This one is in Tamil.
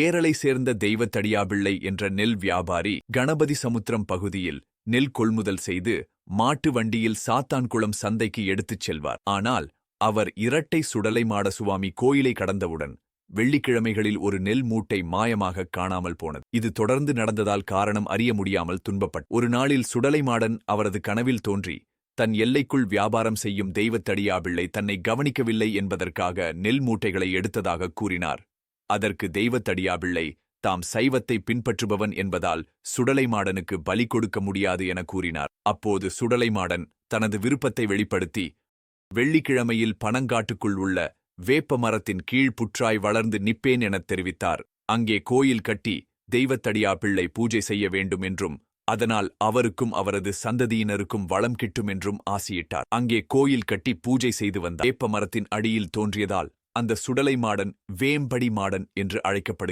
ஏரலை சேர்ந்த தெய்வத்தடியாபிள்ளை என்ற நெல் வியாபாரி கணபதி சமுத்திரம் பகுதியில் நெல் கொள்முதல் செய்து மாட்டு வண்டியில் சாத்தான்குளம் சந்தைக்கு எடுத்துச் செல்வார். ஆனால் அவர் இரட்டை சுடலை மாட சுவாமி கோயிலை கடந்தவுடன் வெள்ளிக்கிழமைகளில் ஒரு நெல் மூட்டை மாயமாக காணாமல் போனது. இது தொடர்ந்து நடந்ததால் காரணம் அறிய முடியாமல் துன்பப்பட் ஒரு நாளில் சுடலைமாடன் அவரது கனவில் தோன்றி தன் எல்லைக்குள் வியாபாரம் செய்யும் தெய்வத்தடியாபிள்ளை தன்னை கவனிக்கவில்லை என்பதற்காக நெல் மூட்டைகளை எடுத்ததாக கூறினார். அதற்கு தெய்வத்தடியாபிள்ளை தாம் சைவத்தை பின்பற்றுபவன் என்பதால் சுடலைமாடனுக்கு பலி கொடுக்க முடியாது என கூறினார். அப்போது சுடலைமாடன் தனது விருப்பத்தை வெளிப்படுத்தி வெள்ளிக்கிழமையில் பனங்காட்டுக்குள் உள்ள வேப்ப மரத்தின் கீழ் புற்றாய் வளர்ந்து நிப்பேன் எனத் தெரிவித்தார். அங்கே கோயில் கட்டி தெய்வத்தடியா பிள்ளை பூஜை செய்ய வேண்டும் என்றும் அதனால் அவருக்கும் அவரது சந்ததியினருக்கும் வளம் கிட்டும் என்றும் ஆசியிட்டார். அங்கே கோயில் கட்டி பூஜை செய்து வந்த வேப்ப மரத்தின் அடியில் தோன்றியதால் அந்த சுடலை மாடன் வேம்படி மாடன் என்று அழைக்கப்படுகிறது.